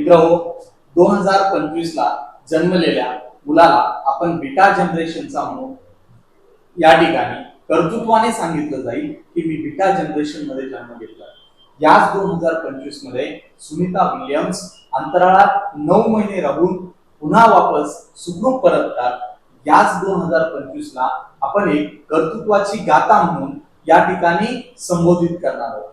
मित्रहो दोन हजार पंचवीस ला जन्मलेल्या मुलाला आपण बिटा जनरेशनचा म्हणू. या ठिकाणी कर्तृत्वाने सांगितलं जाईल की मी बिटा जनरेशनमध्ये जन्म घेतला. याच दोन हजार पंचवीसमध्ये सुनीता विल्यम्स अंतराळात नऊ महिने राहून पुन्हा वापस सुखरूप परततात. याच दोन हजार पंचवीस ला आपण एक कर्तृत्वाची गाथा म्हणून या ठिकाणी संबोधित करणार आहोत.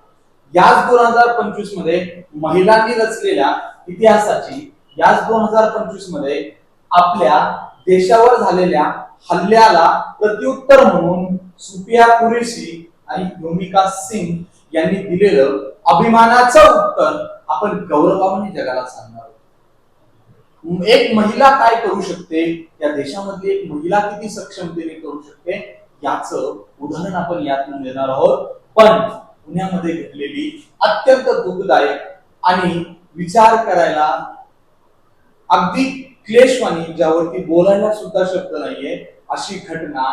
याच दोन हजार पंचवीसमध्ये महिलांनी रचलेल्या इतिहासाची याच दोन हजार पंचवीसमध्ये आपल्या देशावर झालेल्या हल्ल्याला प्रत्युत्तर म्हणून सुपिया कुरेशी आणि भूमिका सिंग यांनी दिलेलं अभिमानाचं उत्तर आपण गौरवाने जगाला सांगणार आहोत. एक महिला काय करू शकते? या देशामधली एक महिला किती सक्षमतेने करू शकते? याच उदाहरण आपण यातून देणार आहोत. पण पुण्यामध्ये घडलेली अत्यंत दुःखदायक आणि विचार करायला अगदी क्लेशवाणी ज्यावरती बोलायला सुद्धा शब्द नाहीये अशी घटना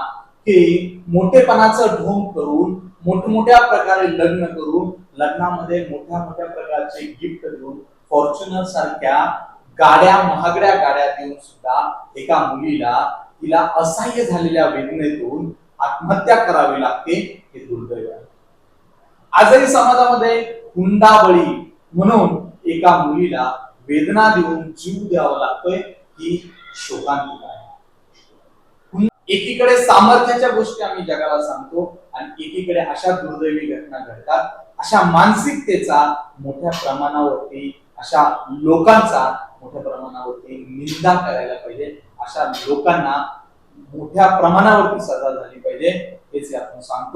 की मोठेपणाचा ढोंग करून मोठमोठ्या प्रकारे लग्न करून लग्नामध्ये मोठ्या मोठ्या प्रकारचे गिफ्ट देऊन फॉर्च्युनर सारख्या गाड्या महागड्या गाड्या देऊन सुद्धा एका मुलीला तिला असह्य झालेल्या वेदनेतून आत्महत्या करावी लागते हे दुर्दैव आजही समाजामध्ये हुंडाबळी म्हणून एका मुलीला वेदना देऊन जीव द्यावा लागतोय ही शोकांतिका आहे. एकीकडे सामर्थ्याच्या गोष्टी आम्ही जगाला सांगतो आणि एकीकडे अशा दुर्दैवी घटना घडतात अशा मानसिकतेचा मोठ्या प्रमाणावरती अशा लोकांचा मोठ्या प्रमाणावरती निंदा करायला पाहिजे अशा लोकांना मोठ्या प्रमाणावरती सजा झाली पाहिजे हेच आपण सांगतो.